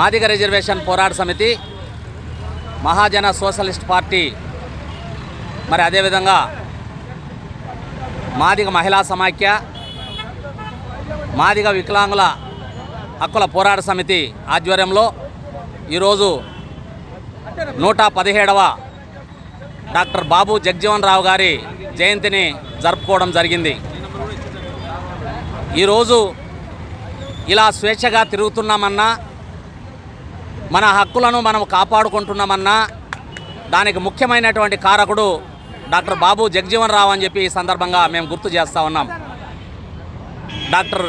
Madiga reservation పోరాట సమితి మహాజన socialist party మరి అదేవిధంగా మాదిగ మహిళా సమాఖ్య మాదిగ వికలాంగుల హక్కుల పోరాట సమితి ఆధ్వర్యంలో ఈరోజు నూట పదిహేడవ డాక్టర్ బాబు జగ్జీవన్ రావు గారి జయంతిని జరుపుకోవడం జరిగింది. ఈరోజు ఇలా స్వేచ్ఛగా తిరుగుతున్నామన్నా మన హక్కులను మనం కాపాడుకుంటున్నామన్నా దానికి ముఖ్యమైనటువంటి కారకుడు డాక్టర్ బాబు జగ్జీవన్ రావు అని చెప్పి ఈ సందర్భంగా మేము గుర్తు చేస్తూ ఉన్నాం. డాక్టర్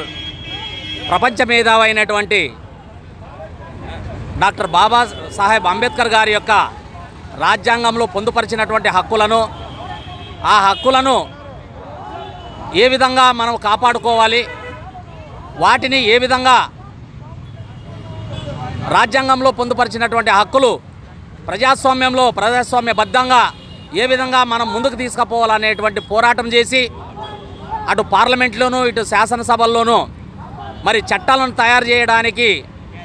ప్రపంచ మేధావైనటువంటి అయినటువంటి డాక్టర్ బాబా సాహెబ్ అంబేద్కర్ గారి యొక్క రాజ్యాంగంలో పొందుపరిచినటువంటి హక్కులను ఆ హక్కులను ఏ విధంగా మనం కాపాడుకోవాలి వాటిని ఏ విధంగా రాజ్యాంగంలో పొందుపరిచినటువంటి హక్కులు ప్రజాస్వామ్యంలో ప్రజాస్వామ్యబద్ధంగా ఏ విధంగా మనం ముందుకు తీసుకుపోవాలనేటువంటి పోరాటం చేసి అటు పార్లమెంట్లోనూ ఇటు శాసనసభల్లోనూ మరి చట్టాలను తయారు చేయడానికి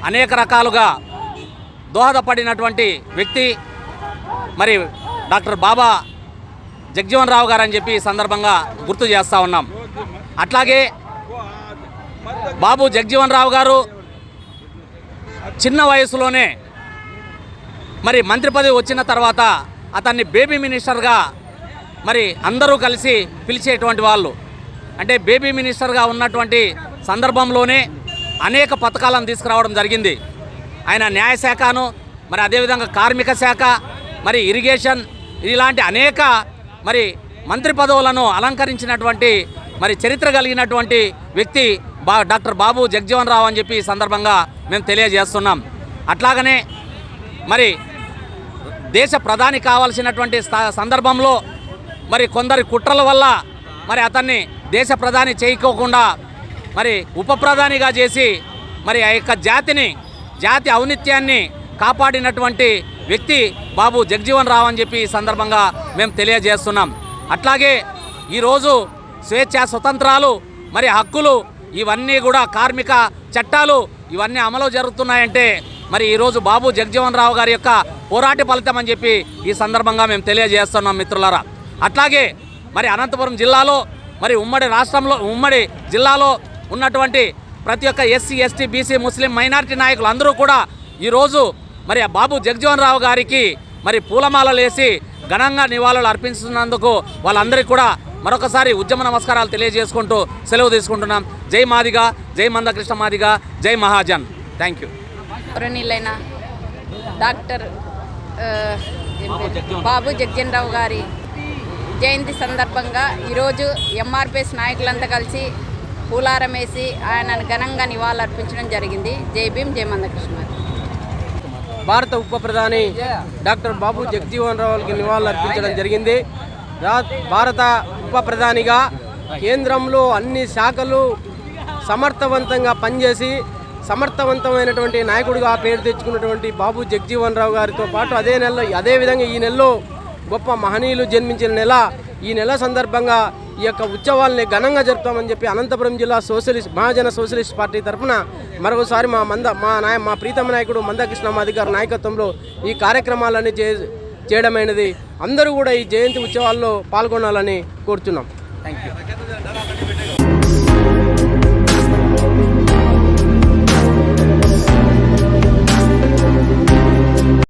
అనేక రకాలుగా దోహదపడినటువంటి వ్యక్తి మరి డాక్టర్ బాబా జగ్జీవన్ రావు గారు అని చెప్పి ఈ సందర్భంగా గుర్తు చేస్తూ ఉన్నాం. అట్లాగే బాబు జగ్జీవన్ రావు గారు చిన్న వయసులోనే మరి మంత్రి పదవి వచ్చిన తర్వాత అతన్ని బేబీ మినిస్టర్గా మరి అందరూ కలిసి పిలిచేటువంటి వాళ్ళు. అంటే బేబీ మినిస్టర్గా ఉన్నటువంటి సందర్భంలోనే అనేక పథకాలను తీసుకురావడం జరిగింది. ఆయన న్యాయశాఖను మరి అదేవిధంగా కార్మిక శాఖ మరి ఇరిగేషన్ ఇలాంటి అనేక మరి మంత్రి పదవులను అలంకరించినటువంటి మరి చరిత్ర కలిగినటువంటి వ్యక్తి బా డాక్టర్ బాబు జగ్జీవన్ రావు అని చెప్పి ఈ సందర్భంగా మేము తెలియజేస్తున్నాం. అట్లాగనే మరి దేశ ప్రధాని కావాల్సినటువంటి సందర్భంలో మరి కొందరి కుట్రల వల్ల మరి అతన్ని దేశ ప్రధాని చేయకోకుండా మరి ఉప ప్రధానిగా చేసి మరి ఆ యొక్క జాతిని జాతి ఔనిత్యాన్ని కాపాడినటువంటి వ్యక్తి బాబు జగ్జీవన్ రావు అని చెప్పి ఈ సందర్భంగా మేము తెలియజేస్తున్నాం. అట్లాగే ఈరోజు స్వేచ్ఛ స్వతంత్రాలు మరి హక్కులు ఇవన్నీ కూడా కార్మిక చట్టాలు ఇవన్నీ అమలు జరుగుతున్నాయంటే మరి ఈరోజు బాబు జగ్జీవన్ రావు గారి యొక్క పోరాట ఫలితం అని చెప్పి ఈ సందర్భంగా మేము తెలియజేస్తున్నాం మిత్రులారా. అట్లాగే మరి అనంతపురం జిల్లాలో మరి ఉమ్మడి రాష్ట్రంలో ఉమ్మడి జిల్లాలో ఉన్నటువంటి ప్రతి ఒక్క ఎస్సీ ఎస్టీ బీసీ ముస్లిం మైనారిటీ నాయకులు అందరూ కూడా ఈరోజు మరి బాబు జగ్జీవన్ రావు గారికి మరి పూలమాలలు వేసి ఘనంగా నివాళులు అర్పించినందుకు వాళ్ళందరికీ కూడా మరొకసారి ఉద్యమ నమస్కారాలు తెలియజేసుకుంటూ సెలవు తీసుకుంటున్నాం. జై మాదిగా జై మందకృష్ణ మాదిగా జై Mahajan. Thank you doctor? Babu Jagjivan Rao గారి జయంతి సందర్భంగా ఈరోజు ఎంఆర్పిఎస్ నాయకులంతా కలిసి పూలారం వేసి ఆయనను ఘనంగా నివాళులర్పించడం జరిగింది. జై భీమ్ జై మందకృష్ణ భారత ఉప ప్రధాని డాక్టర్ బాబు జగజీవన్ రావుకి నివాళులు అర్పించడం జరిగింది. భారత ఉప ప్రధానిగా కేంద్రంలో అన్ని శాఖలు సమర్థవంతంగా పనిచేసి సమర్థవంతమైనటువంటి నాయకుడిగా పేరు తెచ్చుకున్నటువంటి బాబు జగజీవన్ రావు గారితో పాటు అదే నెలలో అదేవిధంగా ఈ నెలలో గొప్ప మహనీయులు జన్మించిన నెల ఈ నెల సందర్భంగా ఈ యొక్క ఉత్సవాల్ని ఘనంగా జరుపుతామని చెప్పి అనంతపురం జిల్లా సోషలిస్ట్ మహాజన సోషలిస్ట్ పార్టీ తరఫున మరొకసారి మా మంద మా నాయ మా ప్రీతమ నాయకుడు మందకృష్ణ మాదిగారి నాయకత్వంలో ఈ కార్యక్రమాలన్నీ చే చేయడమైనది. అందరూ కూడా ఈ జయంతి ఉత్సవాల్లో పాల్గొనాలని కోరుతున్నాం. Thank you